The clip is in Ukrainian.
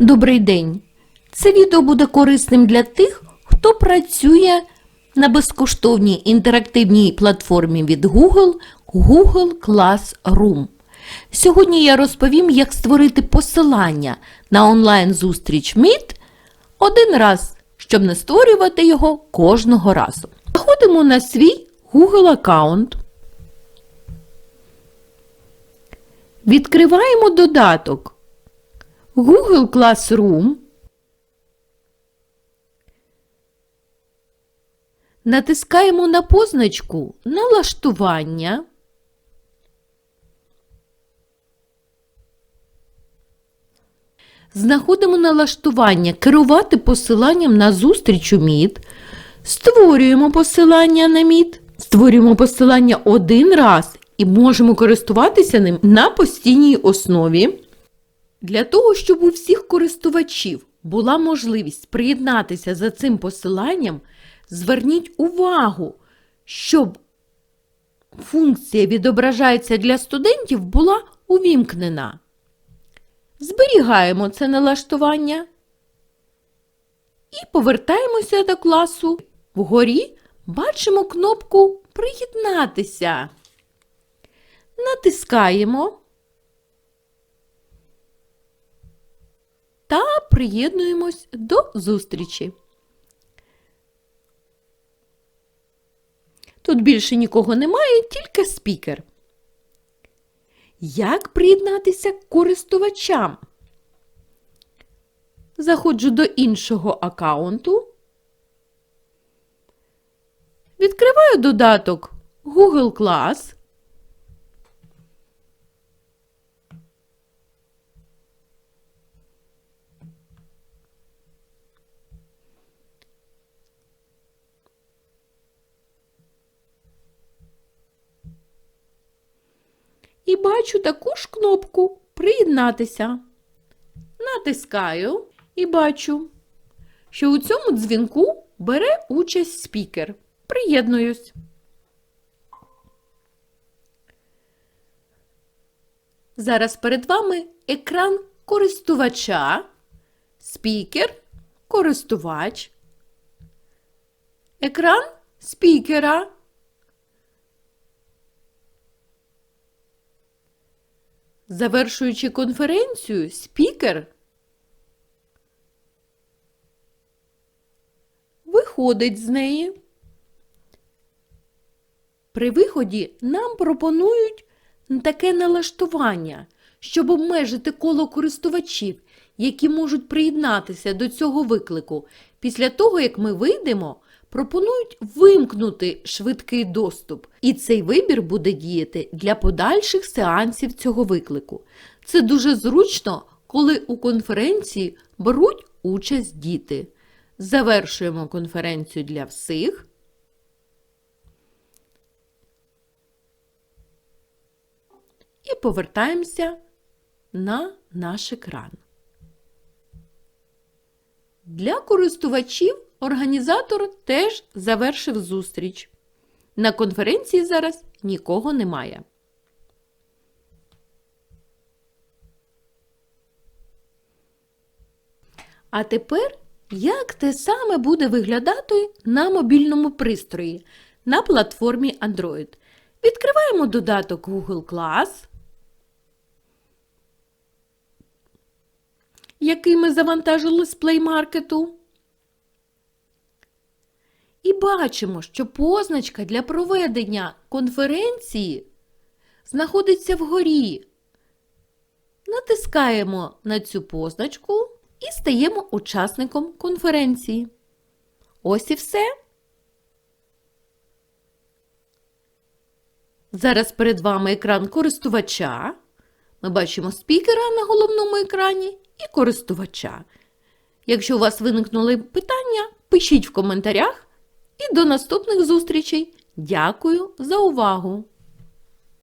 Добрий день! Це відео буде корисним для тих, хто працює на безкоштовній інтерактивній платформі від Google Google Classroom. Сьогодні я розповім, як створити посилання на онлайн-зустріч Meet один раз, щоб не створювати його кожного разу. Заходимо на свій Google аккаунт. Відкриваємо додаток Google Classroom. Натискаємо на позначку Налаштування. Знаходимо налаштування Керувати посиланням на зустріч у Meet. Створюємо посилання на Meet. Створюємо посилання один раз і можемо користуватися ним на постійній основі. Для того, щоб у всіх користувачів була можливість приєднатися за цим посиланням, зверніть увагу, щоб функція відображається для студентів була увімкнена. Зберігаємо це налаштування і повертаємося до класу. Вгорі бачимо кнопку Приєднатися. Натискаємо. Приєднуємось до зустрічі. Тут більше нікого немає, тільки спікер. Як приєднатися користувачам? Заходжу до іншого аккаунту. Відкриваю додаток Google Class. І бачу таку ж кнопку Приєднатися. Натискаю і бачу, що у цьому дзвінку бере участь спікер. Приєднуюсь. Зараз перед вами екран користувача, спікер, користувач, екран спікера. Завершуючи конференцію, спікер виходить з неї. При виході нам пропонують таке налаштування, щоб обмежити коло користувачів, які можуть приєднатися до цього виклику. Після того, як ми вийдемо, пропонують вимкнути швидкий доступ, і цей вибір буде діяти для подальших сеансів цього виклику. Це дуже зручно, коли у конференції беруть участь діти. Завершуємо конференцію для всіх. І повертаємося на наш екран. Для користувачів Організатор теж завершив зустріч. На конференції зараз нікого немає. А тепер, як те саме буде виглядати на мобільному пристрої на платформі Android? Відкриваємо додаток Google Class, який ми завантажили з Play Market. І бачимо, що позначка для проведення конференції знаходиться вгорі. Натискаємо на цю позначку і стаємо учасником конференції. Ось і все. Зараз перед вами екран користувача. Ми бачимо спікера на головному екрані і користувача. Якщо у вас виникнули питання, пишіть в коментарях. І до наступних зустрічей. Дякую за увагу!